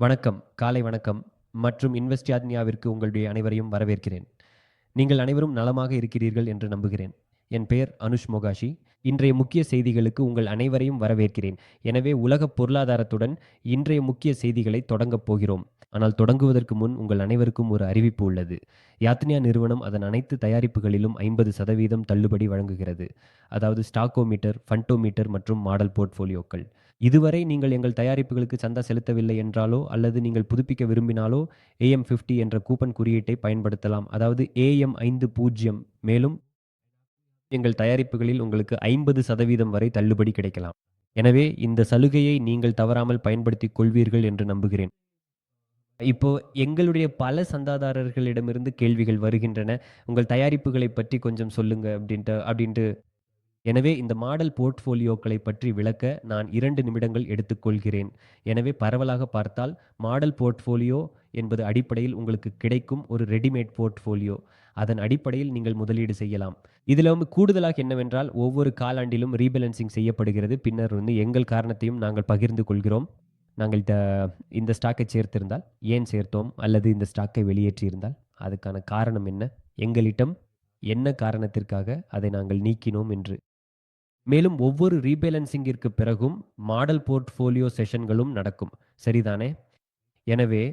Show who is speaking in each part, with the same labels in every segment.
Speaker 1: வணக்கம், காலை வணக்கம் மற்றும் இன்வெஸ்டியாத்னியாவிற்கு உங்களுடைய அனைவரையும் வரவேற்கிறேன். நீங்கள் அனைவரும் நலமாக இருக்கிறீர்கள் என்று நம்புகிறேன். என் பெயர் அனுஷ் மொகாஷி. இன்றைய முக்கிய செய்திகளுக்கு உங்கள் அனைவரையும் வரவேற்கிறேன். எனவே உலகப் பொருளாதாரத்துடன் இன்றைய முக்கிய செய்திகளை தொடங்கப் போகிறோம். ஆனால் தொடங்குவதற்கு முன் உங்கள் அனைவருக்கும் ஒரு அறிவிப்பு உள்ளது. யாத்னியா நிறுவனம் அதன் அனைத்து தயாரிப்புகளிலும் 50% தள்ளுபடி வழங்குகிறது. அதாவது ஸ்டாக்கோமீட்டர், ஃபண்டோமீட்டர் மற்றும் மாடல் போர்ட்ஃபோலியோக்கள். இதுவரை நீங்கள் எங்கள் தயாரிப்புகளுக்கு சந்தா செலுத்தவில்லை என்றாலோ அல்லது நீங்கள் புதுப்பிக்க விரும்பினாலோ AM50 என்ற கூப்பன் குறியீட்டை பயன்படுத்தலாம். அதாவது AM50 மேலும் எங்கள் தயாரிப்புகளில் உங்களுக்கு 50% வரை தள்ளுபடி கிடைக்கலாம். எனவே இந்த சலுகையை நீங்கள் தவறாமல் பயன்படுத்திக் கொள்வீர்கள் என்று நம்புகிறேன். இப்போ எங்களுடைய பல சந்தாதாரர்களிடமிருந்து கேள்விகள் வருகின்றன. உங்கள் தயாரிப்புகளைப் பற்றி கொஞ்சம் சொல்லுங்க அப்படின்ட்டு அப்படின்ட்டு. எனவே இந்த மாடல் போர்ட்ஃபோலியோக்களை பற்றி விளக்க நான் இரண்டு நிமிடங்கள் எடுத்துக்கொள்கிறேன். எனவே பரவலாக பார்த்தால் மாடல் போர்ட்ஃபோலியோ என்பது அடிப்படையில் உங்களுக்கு கிடைக்கும் ஒரு ரெடிமேட் போர்ட்ஃபோலியோ. அதன் அடிப்படையில் நீங்கள் முதலீடு செய்யலாம். இதில் வந்து கூடுதலாக என்னவென்றால் ஒவ்வொரு காலாண்டிலும் ரீபேலன்சிங் செய்யப்படுகிறது. பின்னர் வந்து எங்கள் காரணத்தையும் நாங்கள் பகிர்ந்து கொள்கிறோம். நாங்கள் த இந்த ஸ்டாக்கை சேர்த்திருந்தால் ஏன் சேர்த்தோம்? அல்லது இந்த ஸ்டாக்கை வெளியேற்றியிருந்தால் அதுக்கான காரணம் என்ன? எங்களிடம் என்ன காரணத்திற்காக அதை நாங்கள் நீக்கினோம் என்று. மேலும் ஒவ்வொரு ரீபேலன்சிங்கிற்கு பிறகும் மாடல் போர்ட்ஃபோலியோ செஷன்களும் நடக்கும். சரிதானே? எனவே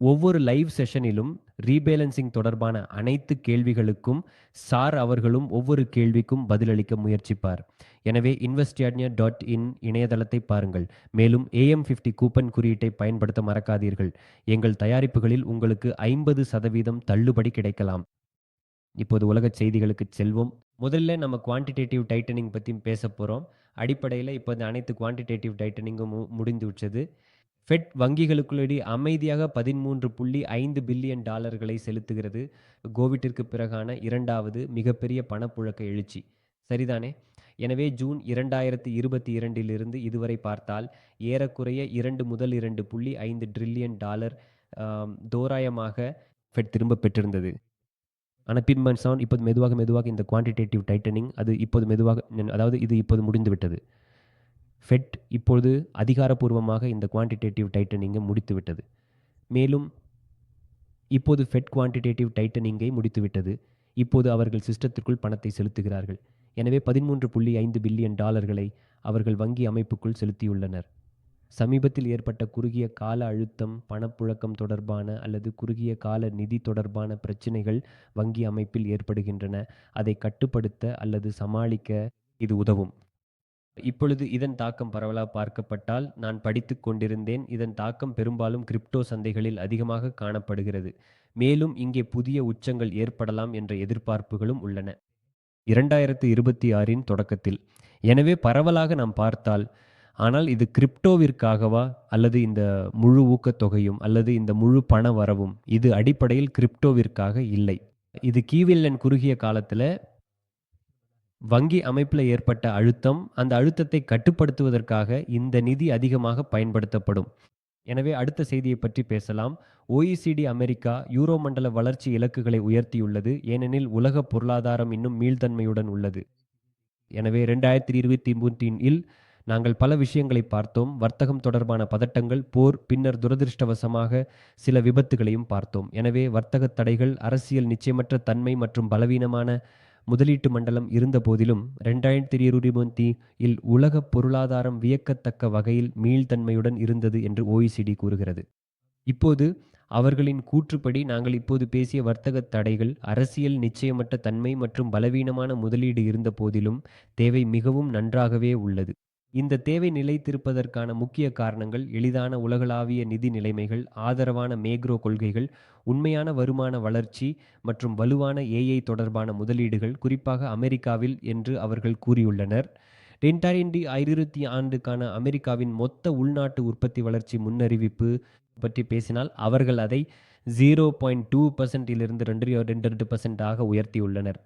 Speaker 1: ஒவ்வொரு லைவ் செஷனிலும் ரீபேலன்சிங் தொடர்பான அனைத்து கேள்விகளுக்கும் சார் அவர்களும் ஒவ்வொரு கேள்விக்கும் பதிலளிக்க முயற்சிப்பார். எனவே இன்வெஸ்டியட்னியர் டாட் இன் இணையதளத்தை பாருங்கள். மேலும் AM50 கூப்பன் குறியீட்டை பயன்படுத்த மறக்காதீர்கள். எங்கள் தயாரிப்புகளில் உங்களுக்கு 50% தள்ளுபடி கிடைக்கலாம். இப்போது உலக செய்திகளுக்கு செல்வோம். முதல்ல நம்ம குவான்டிடேட்டிவ் டைட்டனிங் பற்றி பேச போகிறோம் அடிப்படையில் இப்போ இந்த அனைத்து குவான்டிடேட்டிவ் டைட்டனிங்கும் முடிந்து விட்டது. ஃபெட் வங்கிகளுக்குள்ளேயே அமைதியாக 13.5 பில்லியன் டாலர்களை செலுத்துகிறது. கோவிட்டிற்கு பிறகான இரண்டாவது மிகப்பெரிய பணப்புழக்க எழுச்சி. சரிதானே? எனவே ஜூன் 2022லிருந்து இதுவரை பார்த்தால் ஏறக்குறைய இரண்டு முதல் இரண்டு புள்ளி ஐந்து ட்ரில்லியன் டாலர் தோராயமாக ஃபெட் திரும்ப பெற்றிருந்தது. ஆனால் பின்பன் சவுண்ட் இப்போது மெதுவாக மெதுவாக இந்த குவான்டிடேட்டிவ் டைட்டனிங் அது இப்போது மெதுவாக அதாவது இது இப்போது முடிந்துவிட்டது. ஃபெட் இப்பொழுது அதிகாரப்பூர்வமாக இந்த குவான்டிடேட்டிவ் டைட்டனிங்கை முடித்துவிட்டது. மேலும் இப்போது ஃபெட் குவான்டிடேட்டிவ் டைட்டனிங்கை முடித்துவிட்டது. இப்போது அவர்கள் சிஸ்டத்திற்குள் பணத்தை செலுத்துகிறார்கள். எனவே 13.5 பில்லியன் டாலர்களை அவர்கள் வங்கி அமைப்புக்குள் செலுத்தியுள்ளனர். சமீபத்தில் ஏற்பட்ட குறுகிய கால அழுத்தம், பணப்புழக்கம் தொடர்பான அல்லது குறுகிய கால நிதி தொடர்பான பிரச்சினைகள் வங்கி அமைப்பில் ஏற்படுகின்றன. அதை கட்டுப்படுத்த அல்லது சமாளிக்க இது உதவும். இப்பொழுது இதன் தாக்கம் பரவலாக பார்க்கப்பட்டால் நான் படித்து கொண்டிருந்தேன். இதன் தாக்கம் பெரும்பாலும் கிரிப்டோ சந்தைகளில் அதிகமாக காணப்படுகிறது. மேலும் இங்கே புதிய உச்சங்கள் ஏற்படலாம் என்ற எதிர்பார்ப்புகளும் உள்ளன. 2026ன் தொடக்கத்தில். எனவே பரவலாக நாம் பார்த்தால் ஆனால் இது கிரிப்டோவிற்காகவா அல்லது இந்த முழு ஊக்கத்தொகையும் அல்லது இந்த முழு பண வரவும் இது அடிப்படையில் கிரிப்டோவிற்காக இல்லை. இது கீவில்லன் குறுகிய காலத்தில் வங்கி அமைப்பில் ஏற்பட்ட அழுத்தம், அந்த அழுத்தத்தை கட்டுப்படுத்துவதற்காக இந்த நிதி அதிகமாக பயன்படுத்தப்படும். எனவே அடுத்த செய்தியை பற்றி பேசலாம். ஓஇசிடி அமெரிக்கா யூரோ மண்டல வளர்ச்சி இலக்குகளை உயர்த்தியுள்ளது. ஏனெனில் உலக பொருளாதாரம் இன்னும் மீள்தன்மையுடன் உள்ளது. எனவே 2023இல் நாங்கள் பல விஷயங்களை பார்த்தோம். வர்த்தகம் தொடர்பான பதட்டங்கள், போர், பின்னர் துரதிருஷ்டவசமாக சில விபத்துகளையும் பார்த்தோம். எனவே வர்த்தகத் தடைகள், அரசியல் நிச்சயமற்ற தன்மை மற்றும் பலவீனமான முதலீட்டு மண்டலம் இருந்தபோதிலும் 2023இல் உலகப் பொருளாதாரம் வியக்கத்தக்க வகையில் மீள்தன்மையுடன் இருந்தது என்று ஓஇசிடி கூறுகிறது. இப்போது அவர்களின் கூற்றுப்படி நாங்கள் இப்போது பேசிய வர்த்தகத் தடைகள், அரசியல் நிச்சயமற்ற தன்மை மற்றும் பலவீனமான முதலீடு இருந்தபோதிலும் தேவை மிகவும் நன்றாகவே உள்ளது. இந்த தேவை நிலைத்திருப்பதற்கான முக்கிய காரணங்கள் எளிதான உலகளாவிய நிதி நிலைமைகள், ஆதரவான மேக்ரோ கொள்கைகள், உண்மையான வருமான வளர்ச்சி மற்றும் வலுவான ஏஐ தொடர்பான முதலீடுகள் குறிப்பாக அமெரிக்காவில் என்று அவர்கள் கூறியுள்ளனர். 2025 ஆண்டுக்கான அமெரிக்காவின் மொத்த உள்நாட்டு உற்பத்தி வளர்ச்சி முன்னறிவிப்பு பற்றி பேசினால் அவர்கள் அதை 0.2%லிருந்து 2.2% ஆக உயர்த்தியுள்ளனர்.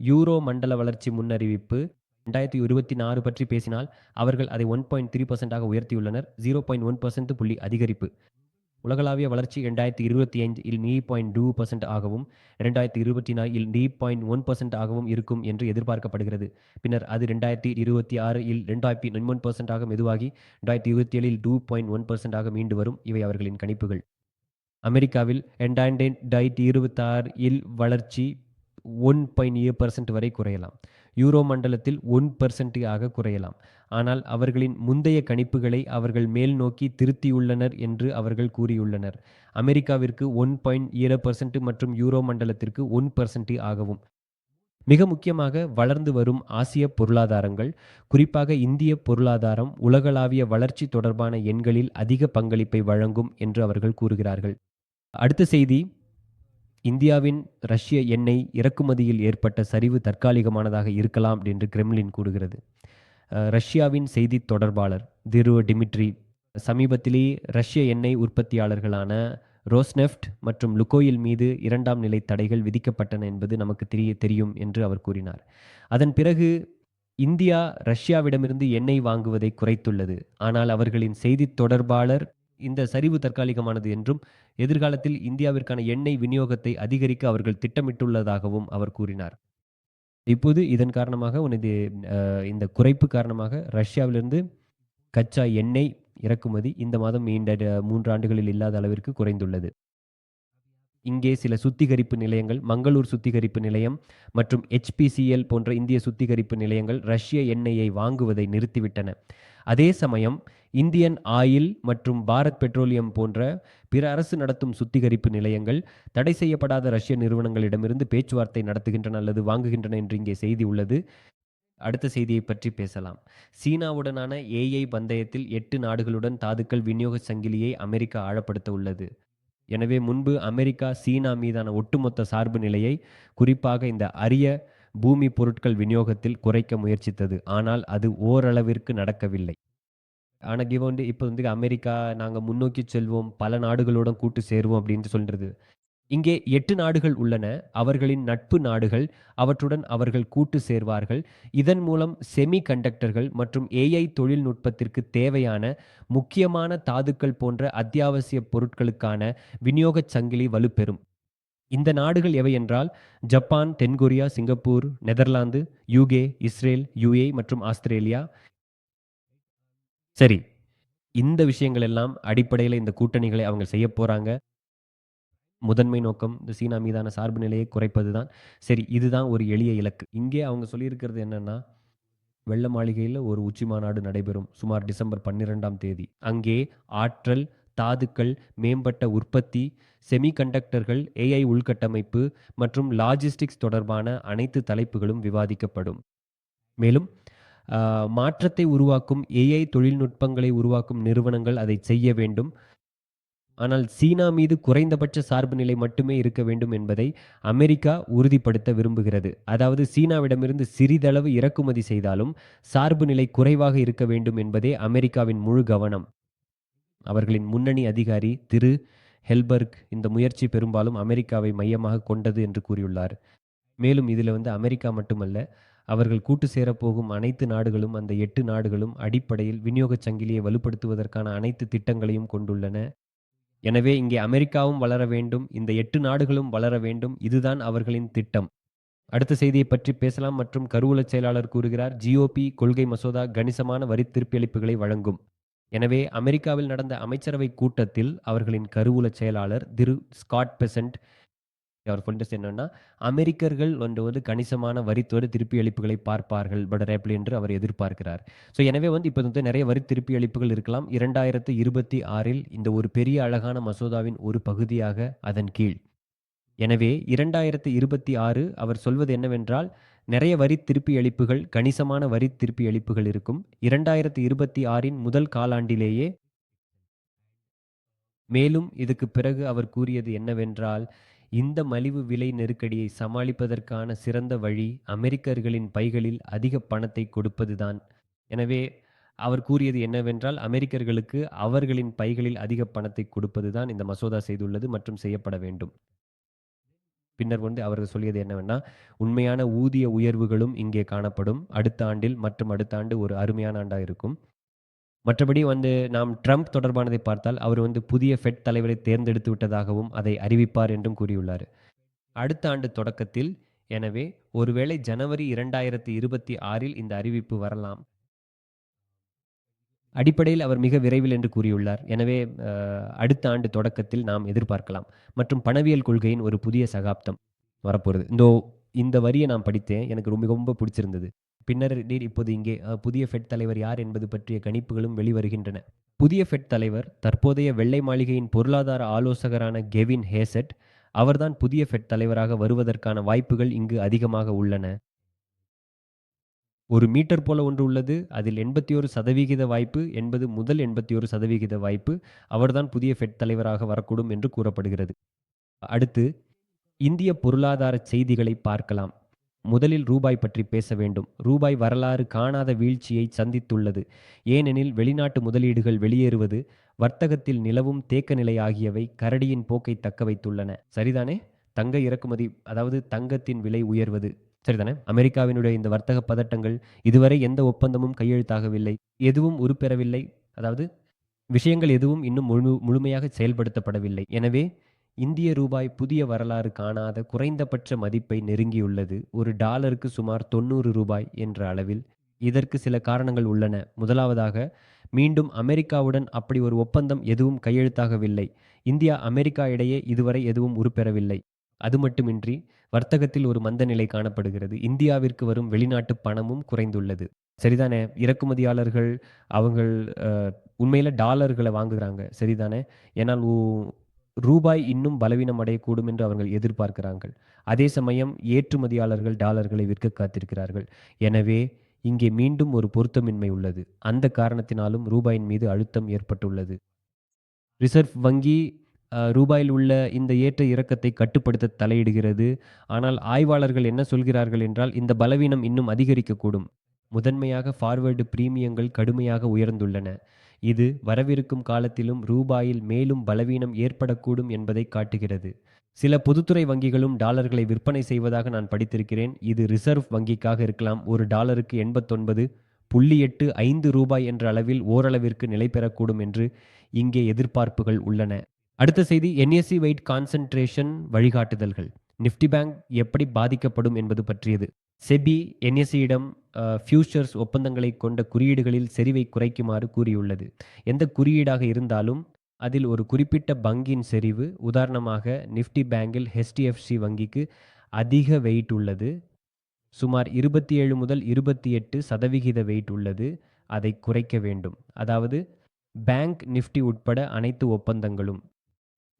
Speaker 1: யூரோ மண்டல வளர்ச்சி முன்னறிவிப்பு ரெண்டாயிரத்தி இருபத்தி நாலு பற்றி பேசினால் அவர்கள் அதை ஒன் பாயிண்ட் த்ரீ பர்சென்டாக உயர்த்தியுள்ளனர். ஜீரோ பாயிண்ட் ஒன் பர்சன்ட் புள்ளி அதிகரிப்பு. உலகளாவிய வளர்ச்சி ரெண்டாயிரத்தி இருபத்தி ஐந்து இல் நீ பாயிண்ட் டூ பர்சன்ட் ஆகவும் ரெண்டாயிரத்தி இருபத்தி நாலில் நீ பாயிண்ட் ஒன் பர்சன்ட் ஆகவும் இருக்கும் என்று எதிர்பார்க்கப்படுகிறது. பின்னர் அது ரெண்டாயிரத்தி இருபத்தி ஆறு இல் ரெண்டாயிரத்தி ஒன் பர்சன்டாக மெதுவாகி ரெண்டாயிரத்தி இருபத்தி ஏழில் டூ பாயிண்ட் ஒன் பர்சன்டாக மீண்டு வரும். இவை அவர்களின் கணிப்புகள். அமெரிக்காவில் ரெண்டாயிரத்தி இருபத்தாறு இல் வளர்ச்சி ஒன் பாயிண்ட் ஏழு பர்சன்ட் வரை குறையலாம். யூரோ மண்டலத்தில் 1% ஆக குறையலாம். ஆனால் அவர்களின் முந்தைய கணிப்புகளை அவர்கள் மேல் நோக்கி திருத்தியுள்ளனர் என்று அவர்கள் கூறியுள்ளனர். அமெரிக்காவிற்கு 1.7% மற்றும் யூரோ மண்டலத்திற்கு ஒன் பர்சன்ட் ஆகவும். மிக முக்கியமாக வளர்ந்து வரும் ஆசிய பொருளாதாரங்கள், குறிப்பாக இந்திய பொருளாதாரம் உலகளாவிய வளர்ச்சி தொடர்பான எண்களில் அதிக பங்களிப்பை வழங்கும் என்று அவர்கள் கூறுகிறார்கள். அடுத்த செய்தி இந்தியாவின் ரஷ்ய எண்ணெய் இறக்குமதியில் ஏற்பட்ட சரிவு தற்காலிகமானதாக இருக்கலாம் என்று கிரெம்லின் கூறுகிறது. ரஷ்யாவின் செய்தித் தொடர்பாளர் திரு டிமிட்ரி சமீபத்திலே ரஷ்ய எண்ணெய் உற்பத்தியாளர்களான ரோஸ்நெஃப்ட் மற்றும் லுகோயில் மீது இரண்டாம் நிலை தடைகள் விதிக்கப்பட்டன என்பது நமக்கு தெரிய தெரியும் என்று அவர் கூறினார். அதன் பிறகு இந்தியா ரஷ்யாவிடமிருந்து எண்ணெய் வாங்குவதை குறைத்துள்ளது. ஆனால் அவர்களின் செய்தித் தொடர்பாளர் இந்த சரிவு தற்காலிகமானது என்றும், எதிர்காலத்தில் இந்தியாவிற்கான எண்ணெய் விநியோகத்தை அதிகரிக்க அவர்கள் திட்டமிட்டுள்ளதாகவும் அவர் கூறினார். இப்போது இதன் காரணமாக உனது இந்த குறைப்பு காரணமாக ரஷ்யாவிலிருந்து கச்சா எண்ணெய் இறக்குமதி இந்த மாதம் நீண்ட மூன்று ஆண்டுகளில் இல்லாத அளவிற்கு குறைந்துள்ளது. இங்கே சில சுத்திகரிப்பு நிலையங்கள் மங்களூர் சுத்திகரிப்பு நிலையம் மற்றும் எச்.பி.சி.எல் போன்ற இந்திய சுத்திகரிப்பு நிலையங்கள் ரஷ்ய எண்ணெயை வாங்குவதை நிறுத்திவிட்டன. அதே சமயம் இந்தியன் ஆயில் மற்றும் பாரத் பெட்ரோலியம் போன்ற பிற அரசு நடத்தும் சுத்திகரிப்பு நிலையங்கள் தடை செய்யப்படாத ரஷ்ய நிறுவனங்களிடமிருந்து பேச்சுவார்த்தை நடத்துகின்றன அல்லது வாங்குகின்றன என்று இங்கே செய்தி உள்ளது. அடுத்த செய்தியை பற்றி பேசலாம். சீனாவுடனான ஏஐ பந்தயத்தில் எட்டு நாடுகளுடன் தாதுக்கள் விநியோக சங்கிலியை அமெரிக்கா ஆழப்படுத்த உள்ளது. எனவே முன்பு அமெரிக்கா சீனா மீதான ஒட்டுமொத்த சார்பு நிலையை, குறிப்பாக இந்த அரிய பூமி பொருட்கள் விநியோகத்தில் குறைக்க முயற்சித்தது. ஆனால் அது ஓரளவிற்கு நடக்கவில்லை. ஆனால் கிவ வந்து இப்போ வந்து அமெரிக்கா நாங்கள் முன்னோக்கி செல்வோம், பல நாடுகளுடன் கூட்டு சேருவோம் அப்படின்னு சொல்கிறது இங்கே எட்டு நாடுகள் உள்ளன. அவர்களின் நட்பு நாடுகள். அவற்றுடன் அவர்கள் கூட்டு சேர்வார்கள். இதன் மூலம் செமி கண்டக்டர்கள் மற்றும் ஏஐ தொழில்நுட்பத்திற்கு தேவையான முக்கியமான தாதுக்கள் போன்ற அத்தியாவசிய பொருட்களுக்கான விநியோகச் சங்கிலி வலுப்பெறும். இந்த நாடுகள் எவை என்றால் ஜப்பான், தென்கொரியா, Singapore, Netherlands, UK, Israel, UAE மற்றும் ஆஸ்திரேலியா. சரி. இந்த விஷயங்கள் எல்லாம் அடிப்படையில் இந்த கூட்டணிகளை அவங்க செய்யப் போகிறாங்க முதன்மை நோக்கம் இந்த சீனா மீதான சார்பு நிலையை குறைப்பது தான். சரி இதுதான் ஒரு எளிய இலக்கு. இங்கே அவங்க சொல்லியிருக்கிறது என்னன்னா, வெள்ள மாளிகையில் ஒரு உச்சி மாநாடு நடைபெறும். சுமார் டிசம்பர் 12ஆம் தேதி. அங்கே ஆற்றல், தாதுக்கள், மேம்பட்ட உற்பத்தி, செமிகண்டக்டர்கள் ஏஐ உள்கட்டமைப்பு மற்றும் லாஜிஸ்டிக்ஸ் தொடர்பான அனைத்து தலைப்புகளும் விவாதிக்கப்படும். மேலும் மாற்றத்தை உருவாக்கும் ஏஐ தொழில்நுட்பங்களை உருவாக்கும் நிறுவனங்கள் அதை செய்ய வேண்டும். ஆனால் சீனா மீது குறைந்தபட்ச சார்பு நிலை மட்டுமே இருக்க வேண்டும் என்பதை அமெரிக்கா உறுதிப்படுத்த விரும்புகிறது. அதாவது சீனாவிடமிருந்து சிறிதளவு இறக்குமதி செய்தாலும் சார்பு நிலை குறைவாக இருக்க வேண்டும் என்பதே அமெரிக்காவின் முழு கவனம். அவர்களின் முன்னணி அதிகாரி திரு. ஹெல்பர்க் இந்த முயற்சி பெரும்பாலும் அமெரிக்காவை மையமாக கொண்டது என்று கூறியுள்ளார். மேலும் இதில் வந்து அமெரிக்கா மட்டுமல்ல, அவர்கள் கூட்டு சேரப்போகும் அனைத்து நாடுகளும் அந்த எட்டு நாடுகளும் அடிப்படையில் விநியோகச் சங்கிலியை வலுப்படுத்துவதற்கான அனைத்து திட்டங்களையும் கொண்டுள்ளன. எனவே இங்கே அமெரிக்காவும் வளர வேண்டும். இந்த எட்டு நாடுகளும் வளர வேண்டும். இதுதான் அவர்களின் திட்டம். அடுத்த செய்தியை பற்றி பேசலாம் மற்றும் கருவூலச் செயலாளர் கூறுகிறார் ஜிஓபி கொள்கை மசோதா கணிசமான வரி திருப்பியளிப்புகளை வழங்கும். எனவே அமெரிக்காவில் நடந்த அமைச்சரவை கூட்டத்தில் அவர்களின் கருவூலச் செயலாளர் திரு. ஸ்காட் பெசன்ட் அவர் சொல்றது என்னன்னா, அமெரிக்கர்கள் வந்து கணிசமான வரித்தோடு திருப்பி அளிப்புகளை பார்ப்பார்கள் படரேப்பிள் என்று அவர் எதிர்பார்க்கிறார். ஸோ எனவே வந்து இப்போ வந்து நிறைய வரி திருப்பியளிப்புகள் இருக்கலாம். 2026இல் இந்த ஒரு பெரிய அழகான மசோதாவின் ஒரு பகுதியாக அதன் கீழ். எனவே 2026 அவர் சொல்வது என்னவென்றால், நிறைய வரி திருப்பியளிப்புகள், கணிசமான வரி திருப்பியளிப்புகள் இருக்கும். 2026இன் முதல் காலாண்டிலேயே மேலும் இதுக்கு பிறகு அவர் கூறியது என்னவென்றால், இந்த மலிவு விலை நெருக்கடியை சமாளிப்பதற்கான சிறந்த வழி அமெரிக்கர்களின் பைகளில் அதிக பணத்தை கொடுப்பது தான். எனவே அவர் கூறியது என்னவென்றால், அமெரிக்கர்களுக்கு அவர்களின் பைகளில் அதிக பணத்தை கொடுப்பது தான் இந்த மசோதா செய்துள்ளது மற்றும் செய்யப்பட வேண்டும். பின்னர் வந்து அவர்கள் சொல்லியது என்னவென்னா, உண்மையான ஊதிய உயர்வுகளும் இங்கே காணப்படும். அடுத்த ஆண்டில் மற்றும் அடுத்த ஆண்டு ஒரு அருமையான ஆண்டாக இருக்கும். மற்றபடி வந்து நாம் ட்ரம்ப் தொடர்பானதை பார்த்தால் அவர் வந்து புதிய ஃபெட் தலைவரை தேர்ந்தெடுத்து விட்டதாகவும் அதை அறிவிப்பார் என்றும் கூறியுள்ளார். அடுத்த ஆண்டு தொடக்கத்தில் எனவே ஒருவேளை ஜனவரி இரண்டாயிரத்தி இருபத்தி ஆறில் இந்த அறிவிப்பு வரலாம். அடிப்படையில் அவர் மிக விரைவில் என்று கூறியுள்ளார். எனவே அடுத்த ஆண்டு தொடக்கத்தில் நாம் எதிர்பார்க்கலாம். மற்றும் பணவியல் கொள்கையின் ஒரு புதிய சகாப்தம் வரப்போகிறது இந்த இந்த வரியை நான் படித்தேன். எனக்கு ரொம்ப ரொம்ப பிடிச்சிருந்தது. பின்னர் நீர் இப்போது இங்கே. புதிய ஃபெட் தலைவர் யார் என்பது பற்றிய கணிப்புகளும் வெளிவருகின்றன. புதிய ஃபெட் தலைவர் தற்போதைய வெள்ளை மாளிகையின் பொருளாதார ஆலோசகரான கெவின் ஹேசட் அவர்தான் புதிய ஃபெட் தலைவராக வருவதற்கான வாய்ப்புகள் இங்கு அதிகமாக உள்ளன. ஒரு மீட்டர் போல ஒன்று உள்ளது. அதில் எண்பத்தி ஒரு சதவிகித வாய்ப்பு என்பது முதல் எண்பத்தி ஒரு சதவிகித வாய்ப்பு. அவர்தான் புதிய ஃபெட் தலைவராக வரக்கூடும் என்று கூறப்படுகிறது. அடுத்து இந்திய பொருளாதார செய்திகளை பார்க்கலாம். முதலில் ரூபாய் பற்றி பேச வேண்டும். ரூபாய் வரலாறு காணாத வீழ்ச்சியை சந்தித்துள்ளது. ஏனெனில் வெளிநாட்டு முதலீடுகள் வெளியேறுவது வர்த்தகத்தில் நிலவும் தேக்க நிலை ஆகியவை கரடியின் போக்கை தக்க வைத்துள்ளன. சரிதானே? தங்க இறக்குமதி அதாவது தங்கத்தின் விலை உயர்வது. சரிதானே? அமெரிக்காவினுடைய இந்த வர்த்தக பதட்டங்கள் இதுவரை எந்த ஒப்பந்தமும் கையெழுத்தாகவில்லை. எதுவும் உருப்பெறவில்லை. அதாவது விஷயங்கள் எதுவும் இன்னும் முழு முழுமையாக செயல்படுத்தப்படவில்லை. எனவே இந்திய ரூபாய் புதிய வரலாறு காணாத குறைந்தபட்ச மதிப்பை நெருங்கியுள்ளது. ஒரு டாலருக்கு சுமார் தொண்ணூறு ரூபாய் என்ற அளவில். இதற்கு சில காரணங்கள் உள்ளன. முதலாவதாக மீண்டும் அமெரிக்காவுடன் அப்படி ஒரு ஒப்பந்தம் எதுவும் கையெழுத்தாகவில்லை. இந்தியா அமெரிக்கா இடையே இதுவரை எதுவும் உருப்பெறவில்லை. அது மட்டுமின்றி வர்த்தகத்தில் ஒரு மந்த நிலை காணப்படுகிறது. இந்தியாவிற்கு வரும் வெளிநாட்டு பணமும் குறைந்துள்ளது. சரிதானே? இறக்குமதியாளர்கள் அவங்கள் உண்மையில் டாலர்களை வாங்குகிறாங்க. சரிதானே? ஏன்னால் ரூபாய் இன்னும் பலவீனம் அடையக்கூடும் என்று அவர்கள் எதிர்பார்க்கிறார்கள். அதே சமயம் ஏற்றுமதியாளர்கள் டாலர்களை விற்க காத்திருக்கிறார்கள். எனவே இங்கே மீண்டும் ஒரு பொருத்தமின்மை உள்ளது. அந்த காரணத்தினாலும் ரூபாயின் மீது அழுத்தம் ஏற்பட்டுள்ளது. ரிசர்வ் வங்கி ரூபாயில் உள்ள இந்த ஏற்ற இறக்கத்தை கட்டுப்படுத்த தலையிடுகிறது. ஆனால் ஆய்வாளர்கள் என்ன சொல்கிறார்கள் என்றால் இந்த பலவீனம் இன்னும் அதிகரிக்கக்கூடும். முதன்மையாக ஃபார்வர்டு பிரீமியங்கள் கடுமையாக உயர்ந்துள்ளன. இது வரவிருக்கும் காலத்திலும் ரூபாயில் மேலும் பலவீனம் ஏற்படக்கூடும் என்பதை காட்டுகிறது. சில பொதுத்துறை வங்கிகளும் டாலர்களை விற்பனை செய்வதாக நான் படித்திருக்கிறேன். இது ரிசர்வ் வங்கிக்காக இருக்கலாம். ஒரு டாலருக்கு எண்பத்தொன்பது புள்ளி எட்டு ஐந்து ரூபாய் என்ற அளவில் ஓரளவிற்கு நிலை பெறக்கூடும் என்று இங்கே எதிர்பார்ப்புகள் உள்ளன. அடுத்த செய்தி என்எஸ்சி வெயிட் கான்சன்ட்ரேஷன் வழிகாட்டுதல்கள். நிஃப்டி பேங்க் எப்படி பாதிக்கப்படும் என்பது பற்றியது. செபி என்எஸ்சியிடம் ஃபியூச்சர்ஸ் ஒப்பந்தங்களை கொண்ட குறியீடுகளில் செறிவை குறைக்குமாறு கூறியுள்ளது. எந்த குறியீடாக இருந்தாலும் அதில் ஒரு குறிப்பிட்ட பங்கின் செறிவு உதாரணமாக நிஃப்டி பேங்கில் ஹெச்டிஎஃப்சி வங்கிக்கு அதிக வெயிட் உள்ளது. சுமார் இருபத்தி ஏழு முதல் இருபத்தி எட்டு சதவிகித வெயிட் உள்ளது. அதை குறைக்க வேண்டும். அதாவது பேங்க் நிஃப்டி உட்பட அனைத்து ஒப்பந்தங்களும்.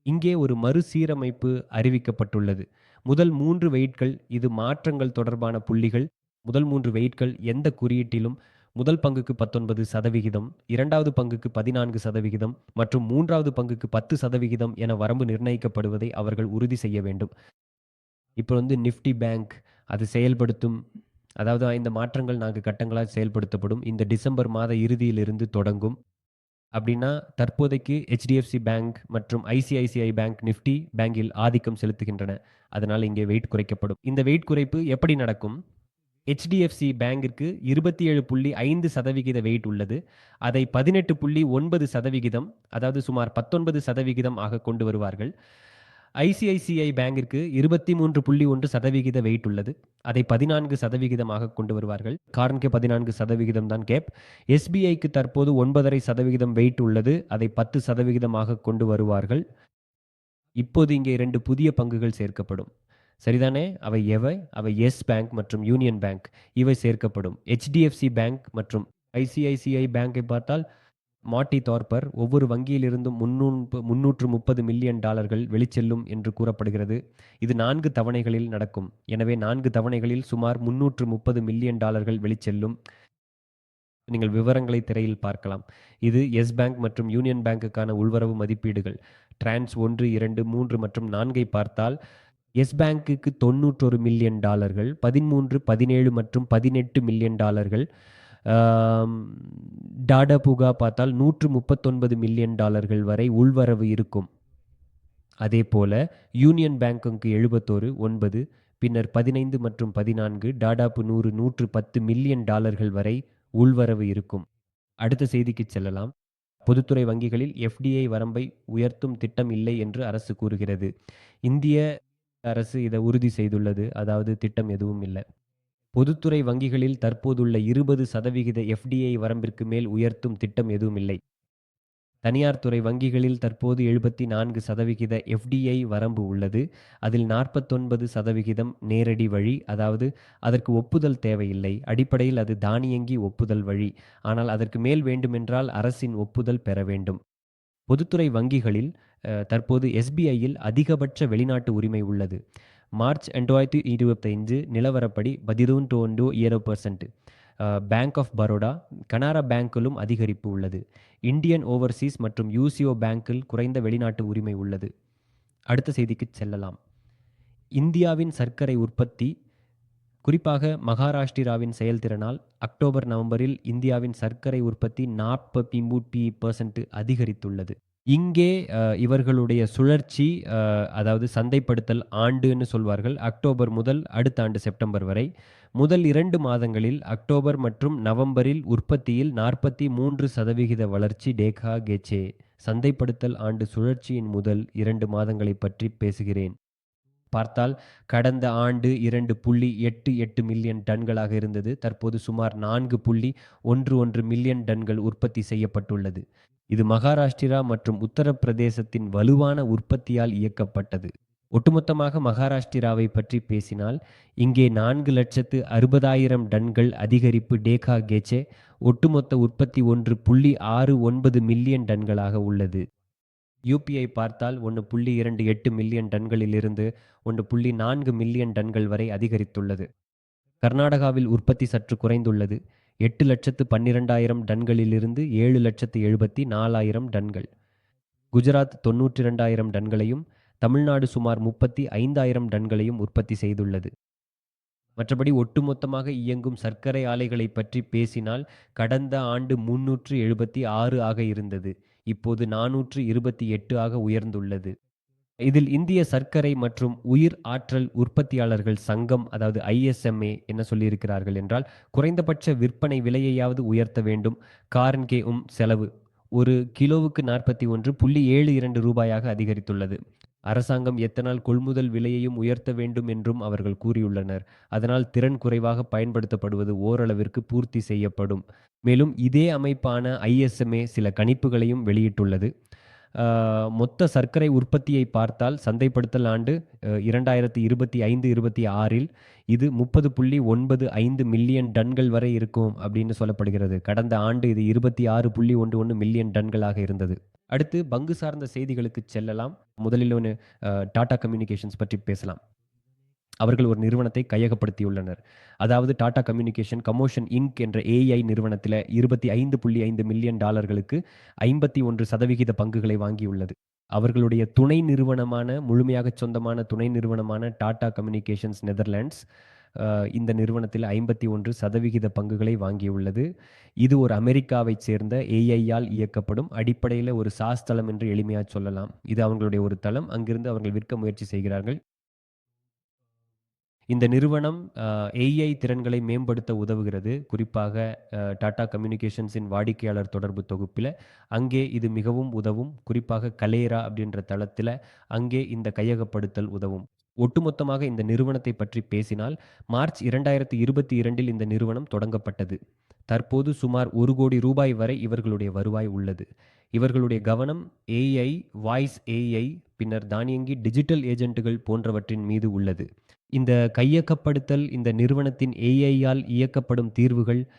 Speaker 1: இங்கே ஒரு மறுசீரமைப்பு அறிவிக்கப்பட்டுள்ளது. முதல் மூன்று வெயிட்கள் இது மாற்றங்கள் தொடர்பான புள்ளிகள். முதல் மூன்று வெயிட்கள் எந்த குறியீட்டிலும் முதல் பங்குக்கு பத்தொன்பது சதவிகிதம் இரண்டாவது பங்குக்கு பதினான்கு சதவிகிதம் மற்றும் மூன்றாவது பங்குக்கு பத்து சதவிகிதம் என வரம்பு நிர்ணயிக்கப்படுவதை அவர்கள் உறுதி செய்ய வேண்டும். இப்போ வந்து நிஃப்டி பேங்க் அது செயல்படுத்தும் அதாவது இந்த மாற்றங்கள் நான்கு கட்டங்களாக செயல்படுத்தப்படும் இந்த டிசம்பர் மாத இறுதியிலிருந்து தொடங்கும். அப்படின்னா தற்போதைக்கு ஹெச்டிஎஃப்சி பேங்க் மற்றும் ஐசிஐசிஐ பேங்க் நிஃப்டி பேங்கில் ஆதிக்கம் செலுத்துகின்றன. அதனால் இங்கே வெயிட் குறைக்கப்படும். இந்த வெயிட் குறைப்பு எப்படி நடக்கும்? ஹெச்டிஎஃப்சி பேங்கிற்கு இருபத்தி ஏழு புள்ளி ஐந்து சதவிகித வெயிட் உள்ளது. அதை பதினெட்டு புள்ளி ஒன்பது சதவிகிதம் அதாவது சுமார் பத்தொன்பது சதவிகிதம் ஆக கொண்டு வருவார்கள். ஐசிஐசிஐ பேங்கிற்கு இருபத்தி மூன்று புள்ளி ஒன்று சதவிகித வெயிட் உள்ளது. அதை பதினான்கு சதவிகிதமாக கொண்டு வருவார்கள். காரன்கே பதினான்கு சதவிகிதம் தான் கேப். எஸ்பிஐக்கு தற்போது ஒன்பதரை சதவிகிதம் வெயிட் உள்ளது. அதை பத்து சதவிகிதமாக கொண்டு வருவார்கள். இப்போது இங்கே இரண்டு புதிய பங்குகள் சேர்க்கப்படும். சரிதானே? அவை எவை? அவை எஸ் பேங்க் மற்றும் யூனியன் பேங்க். இவை சேர்க்கப்படும். ஹெச்டிஎஃப்சி பேங்க் மற்றும் ஐசிஐசிஐ பேங்கை பார்த்தால் மாட்டி தார்பர் ஒவ்வொரு வங்கியிலிருந்தும் முன்னூறு முன்னூற்று முப்பது மில்லியன் டாலர்கள் வெளிச்செல்லும் என்று கூறப்படுகிறது. இது நான்கு தவணைகளில் நடக்கும். எனவே நான்கு தவணைகளில் சுமார் முன்னூற்று முப்பது மில்லியன் டாலர்கள் வெளிச்செல்லும். நீங்கள் விவரங்களை திரையில் பார்க்கலாம். இது எஸ் பேங்க் மற்றும் யூனியன் பேங்குக்கான உள்வரவு மதிப்பீடுகள். டிரான்ஸ் ஒன்று இரண்டு மூன்று மற்றும் நான்கை பார்த்தால் எஸ் பேங்க்குக்கு தொண்ணூற்றொரு மில்லியன் டாலர்கள் பதிமூன்று பதினேழு மற்றும் பதினெட்டு மில்லியன் டாலர்கள். டாடா புகா பார்த்தால் நூற்று முப்பத்தொன்பது மில்லியன் டாலர்கள் வரை உள்வரவு இருக்கும். அதே போல யூனியன் பேங்க்குக்கு எழுபத்தோரு ஒன்பது பின்னர் பதினைந்து மற்றும் பதினான்கு டாடாப்பு நூறு நூற்று பத்து மில்லியன் டாலர்கள் வரை உள்வரவு இருக்கும். அடுத்த செய்திக்கு செல்லலாம். பொதுத்துறை வங்கிகளில் எஃப்டிஐ வரம்பை உயர்த்தும் திட்டம் இல்லை என்று அரசு கூறுகிறது. இந்திய அரசு இதை உறுதி செய்துள்ளது. அதாவது திட்டம் எதுவும் இல்லை. பொதுத்துறை வங்கிகளில் தற்போதுள்ள இருபது சதவிகித எஃப்டிஐ வரம்பிற்கு மேல் உயர்த்தும் திட்டம் எதுவும் இல்லை. தனியார் துறை வங்கிகளில் தற்போது எழுபத்தி நான்கு சதவிகித எஃப்டிஐ வரம்பு உள்ளது. அதில் நாற்பத்தொன்பது சதவிகிதம் நேரடி வழி அதாவது அதற்கு ஒப்புதல் தேவையில்லை. அடிப்படையில் அது தானியங்கி ஒப்புதல் வழி. ஆனால் அதற்கு மேல் வேண்டுமென்றால் அரசின் ஒப்புதல் பெற வேண்டும். பொதுத்துறை வங்கிகளில் தற்போது எஸ்பிஐயில் அதிகபட்ச வெளிநாட்டு உரிமை உள்ளது. மார்ச் ரெண்டாயிரத்தி இருபத்தைந்து நிலவரப்படி பதினொன்று டோண்டோ ஏழு percent Bank of Baroda Canara பேங்கிலும் அதிகரிப்பு உள்ளது. இந்தியன் ஓவர்சீஸ் மற்றும் யூசிஓ பேங்கில் குறைந்த வெளிநாட்டு உரிமை உள்ளது. அடுத்த செய்திக்கு செல்லலாம். இந்தியாவின் சர்க்கரை உற்பத்தி குறிப்பாக மகாராஷ்டிராவின் செயல்திறனால் அக்டோபர் நவம்பரில் இந்தியாவின் சர்க்கரை உற்பத்தி நாற்பத்தி மூட்டி பர்சன்ட் அதிகரித்துள்ளது. இங்கே இவர்களுடைய சுழற்சி அதாவது சந்தைப்படுத்தல் ஆண்டுன்னு சொல்வார்கள் அக்டோபர் முதல் அடுத்த ஆண்டு செப்டம்பர் வரை. முதல் இரண்டு மாதங்களில் அக்டோபர் மற்றும் நவம்பரில் உற்பத்தியில் நாற்பத்தி மூன்று சதவிகித வளர்ச்சி டேகா கெச்சே. சந்தைப்படுத்தல் ஆண்டு சுழற்சியின் முதல் இரண்டு மாதங்களை பற்றி பேசுகிறேன். பார்த்தால் கடந்த ஆண்டு இரண்டு புள்ளி எட்டு எட்டு மில்லியன் டன்களாக இருந்தது. தற்போது சுமார் நான்கு புள்ளி ஒன்று ஒன்று மில்லியன் டன்கள் உற்பத்தி செய்யப்பட்டுள்ளது. இது மகாராஷ்டிரா மற்றும் உத்தரப்பிரதேசத்தின் வலுவான உற்பத்தியால் இயக்கப்பட்டது. ஒட்டுமொத்தமாக மகாராஷ்டிராவை பற்றி பேசினால் இங்கே நான்கு லட்சத்து அறுபதாயிரம் டன்கள் அதிகரிப்பு டேகா கேச்சே ஒட்டுமொத்த உற்பத்தி ஒன்று புள்ளி ஆறு ஒன்பது மில்லியன் டன்களாக உள்ளது. யூபிஐ பார்த்தால் ஒன்று புள்ளி இரண்டு எட்டு மில்லியன் டன்களிலிருந்து ஒன்று புள்ளி நான்கு மில்லியன் டன்கள் வரை அதிகரித்துள்ளது. கர்நாடகாவில் உற்பத்தி சற்று குறைந்துள்ளது. எட்டு லட்சத்து பன்னிரெண்டாயிரம் டன்களிலிருந்து ஏழு லட்சத்து எழுபத்தி நாலாயிரம் டன்கள். குஜராத் தொன்னூற்றி ரெண்டாயிரம் டன்களையும் தமிழ்நாடு சுமார் முப்பத்தி ஐந்தாயிரம் டன்களையும் உற்பத்தி செய்துள்ளது. மற்றபடி ஒட்டுமொத்தமாக இயங்கும் சர்க்கரை ஆலைகளை பற்றி பேசினால் கடந்த ஆண்டு முன்னூற்று எழுபத்தி ஆறு ஆக இருந்தது. இப்போது நாநூற்று இருபத்தி எட்டு ஆக உயர்ந்துள்ளது. இதில் இந்திய சர்க்கரை மற்றும் உயிர் ஆற்றல் உற்பத்தியாளர்கள் சங்கம் அதாவது ஐஎஸ்எம்ஏ என்ன சொல்லியிருக்கிறார்கள் என்றால் குறைந்தபட்ச விற்பனை விலையையாவது உயர்த்த வேண்டும். காரன்கே உம் செலவு ஒரு கிலோவுக்கு நாற்பத்தி ஒன்று புள்ளி ஏழு இரண்டு ரூபாயாக அதிகரித்துள்ளது. அரசாங்கம் எத்தனால் கொள்முதல் விலையையும் உயர்த்த வேண்டும் என்றும் அவர்கள் கூறியுள்ளனர். அதனால் திறன் குறைவாக பயன்படுத்தப்படுவது ஓரளவிற்கு பூர்த்தி செய்யப்படும். மேலும் இதே அமைப்பான ஐஎஸ்எம்ஏ சில கணிப்புகளையும் வெளியிட்டுள்ளது. மொத்த சர்க்கரை உற்பத்தியை பார்த்தால் சந்தைப்படுத்தல் ஆண்டு இரண்டாயிரத்தி இருபத்தி ஐந்து இருபத்தி ஆறில் இது முப்பது புள்ளி ஒன்பது ஐந்து மில்லியன் டன்கள் வரை இருக்கும் அப்படின்னு சொல்லப்படுகிறது. கடந்த ஆண்டு இது இருபத்தி ஆறு புள்ளி ஒன்று ஒன்று மில்லியன் டன்களாக இருந்தது. அடுத்து பங்கு சார்ந்த செய்திகளுக்கு செல்லலாம். முதலில் ஒன்று டாடா கம்யூனிகேஷன்ஸ் பற்றி பேசலாம். அவர்கள் ஒரு நிறுவனத்தை கையகப்படுத்தியுள்ளனர். அதாவது டாடா கம்யூனிகேஷன் கமோஷன் இங்க் என்ற ஏஐ நிறுவனத்தில் இருபத்தி ஐந்து புள்ளி ஐந்து மில்லியன் டாலர்களுக்கு ஐம்பத்தி ஒன்று சதவிகித பங்குகளை வாங்கியுள்ளது. அவர்களுடைய துணை நிறுவனமான முழுமையாக சொந்தமான துணை நிறுவனமான டாடா கம்யூனிகேஷன்ஸ் நெதர்லாண்ட்ஸ் இந்த நிறுவனத்தில் ஐம்பத்தி ஒன்று சதவிகித பங்குகளை வாங்கியுள்ளது. இது ஒரு அமெரிக்காவைச் சேர்ந்த ஏஐயால் இயக்கப்படும் அடிப்படையில் ஒரு சாஸ் தளம் என்று எளிமையாக சொல்லலாம். இது அவங்களுடைய ஒரு தளம். அங்கிருந்து அவர்கள் விற்க முயற்சி செய்கிறார்கள். இந்த நிறுவனம் ஏஐ திறன்களை மேம்படுத்த உதவுகிறது. குறிப்பாக டாடா கம்யூனிகேஷன்ஸின் வாடிக்கையாளர் தொடர்பு தொகுப்பில். அங்கே இது மிகவும் உதவும். குறிப்பாக கலேரா அப்படின்ற தளத்தில் அங்கே இந்த கையகப்படுத்தல் உதவும். ஒட்டுமொத்தமாக இந்த நிறுவனத்தை பற்றி பேசினால் மார்ச் இரண்டாயிரத்தி இருபத்தி இரண்டில் இந்த நிறுவனம் தொடங்கப்பட்டது. தற்போது சுமார் ஒரு கோடி ரூபாய் வரை இவர்களுடைய வருவாய் உள்ளது. இவர்களுடைய கவனம் ஏஐ வாய்ஸ் ஏஐ பின்னர் தானியங்கி டிஜிட்டல் ஏஜென்ட்டுகள் போன்றவற்றின் மீது உள்ளது. இந்த கையகப்படுத்தல் இந்த நிறுவனத்தின் ஏஐயால் இயக்கப்படும் தீர்வுகள்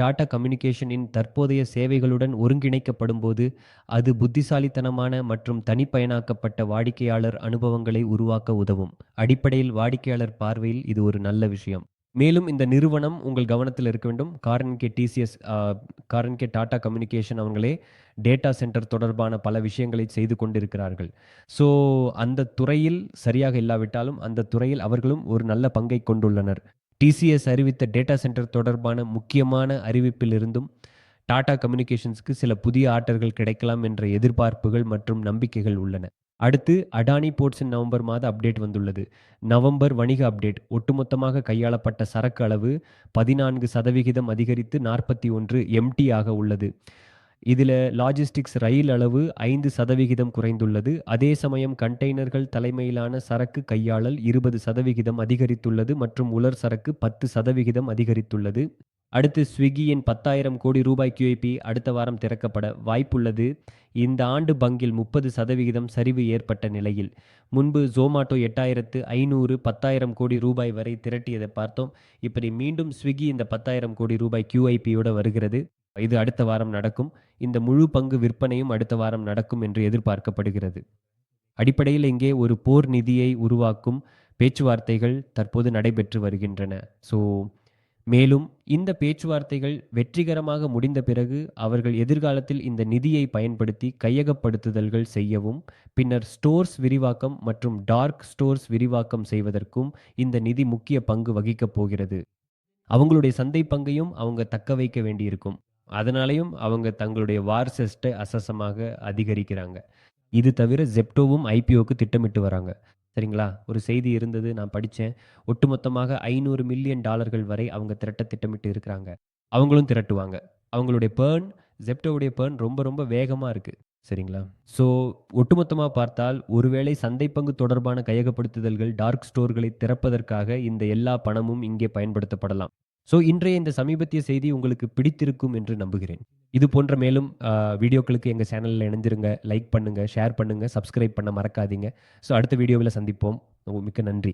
Speaker 1: டாடா கம்யூனிகேஷனின் தற்போதைய சேவைகளுடன் ஒருங்கிணைக்கப்படும் போது அது புத்திசாலித்தனமான மற்றும் தனிப்பயனாக்கப்பட்ட வாடிக்கையாளர் அனுபவங்களை உருவாக்க உதவும். அடிப்படையில் வாடிக்கையாளர் பார்வையில் இது ஒரு நல்ல விஷயம். மேலும் இந்த நிறுவனம் உங்கள் கவனத்தில் இருக்க வேண்டும். காரன்கே டிசிஎஸ் காரன்கே டாடா கம்யூனிகேஷன் அவங்களே டேட்டா சென்டர் தொடர்பான பல விஷயங்களை செய்து கொண்டிருக்கிறார்கள். ஸோ அந்த துறையில் சரியாக இல்லாவிட்டாலும் அந்த துறையில் அவர்களும் ஒரு நல்ல பங்கை கொண்டுள்ளனர். டிசிஎஸ் அறிவித்த டேட்டா சென்டர் தொடர்பான முக்கியமான அறிவிப்பிலிருந்தும் டாடா கம்யூனிகேஷன்ஸ்க்கு சில புதிய ஆர்டர்கள் கிடைக்கலாம் என்ற எதிர்பார்ப்புகள் மற்றும் நம்பிக்கைகள் உள்ளன. அடுத்து அடானி போர்ட்ஸின் நவம்பர் மாத அப்டேட் வந்துள்ளது. நவம்பர் வணிக அப்டேட் ஒட்டுமொத்தமாக கையாளப்பட்ட சரக்கு அளவு பதினான்கு சதவிகிதம் அதிகரித்து நாற்பத்தி ஒன்று எம்டி ஆக உள்ளது. இதில் லாஜிஸ்டிக்ஸ் ரயில் அளவு ஐந்து சதவிகிதம் குறைந்துள்ளது. அதே சமயம் கண்டெய்னர்கள் தலைமையிலான சரக்கு கையாளல் இருபது சதவிகிதம் அதிகரித்துள்ளது மற்றும் உலர் சரக்கு பத்து சதவிகிதம் அதிகரித்துள்ளது. அடுத்து ஸ்விக்கியின் பத்தாயிரம் கோடி ரூபாய் கியூஐபி அடுத்த வாரம் திறக்கப்பட வாய்ப்புள்ளது. இந்த ஆண்டு பங்கில் முப்பது சதவிகிதம் சரிவு ஏற்பட்ட நிலையில். முன்பு ஜோமாட்டோ எட்டாயிரத்து ஐநூறு பத்தாயிரம் கோடி ரூபாய் வரை திரட்டியதை பார்த்தோம். இப்படி மீண்டும் ஸ்விக்கி இந்த பத்தாயிரம் கோடி ரூபாய் கியூஐபியோடு வருகிறது. இது அடுத்த வாரம் நடக்கும். இந்த முழு பங்கு விற்பனையும் அடுத்த வாரம் நடக்கும் என்று எதிர்பார்க்கப்படுகிறது. அடிப்படையில் இங்கே ஒரு போர் நிதியை உருவாக்கும் பேச்சுவார்த்தைகள் தற்போது நடைபெற்று வருகின்றன. ஸோ மேலும் இந்த பேச்சுவார்த்தைகள் வெற்றிகரமாக முடிந்த பிறகு அவர்கள் எதிர்காலத்தில் இந்த நிதியை பயன்படுத்தி கையகப்படுத்துதல்கள் செய்யவும் பின்னர் ஸ்டோர்ஸ் விரிவாக்கம் மற்றும் டார்க் ஸ்டோர்ஸ் விரிவாக்கம் செய்வதற்கும் இந்த நிதி முக்கிய பங்கு வகிக்கப் போகிறது. அவங்களுடைய சந்தை பங்கையும் அவங்க தக்க வைக்க வேண்டியிருக்கும். அதனாலையும் அவங்க தங்களுடைய வார் செஸ்ட்டை அசசமாக அதிகரிக்கிறாங்க. இது தவிர ஜெப்டோவும் ஐபிஓக்கு திட்டமிட்டு வராங்க. சரிங்களா? ஒரு செய்தி இருந்தது நான் படித்தேன் ஒட்டுமொத்தமாக ஐநூறு மில்லியன் டாலர்கள் வரை அவங்க திரட்ட திட்டமிட்டு இருக்கிறாங்க. அவங்களும் திரட்டுவாங்க. அவங்களுடைய பேர்ன் ஜெப்டோவுடைய பேர்ன் ரொம்ப ரொம்ப வேகமாக இருக்குது சரிங்களா? ஸோ ஒட்டுமொத்தமாக பார்த்தால் ஒருவேளை சந்தை பங்கு தொடர்பான கையகப்படுத்துதல்கள் டார்க் ஸ்டோர்களை திறப்பதற்காக இந்த எல்லா பணமும் இங்கே பயன்படுத்தப்படலாம். ஸோ இன்றைய இந்த சமீபத்திய செய்தி உங்களுக்கு பிடித்திருக்கும் என்று நம்புகிறேன். இது போன்ற மேலும் வீடியோக்களுக்கு எங்கள் சேனலில் இணைஞ்சிருங்க லைக் பண்ணுங்கள் ஷேர் பண்ணுங்கள் சப்ஸ்கிரைப் பண்ண மறக்காதீங்க. ஸோ அடுத்த வீடியோவில் சந்திப்போம். மிக்க நன்றி.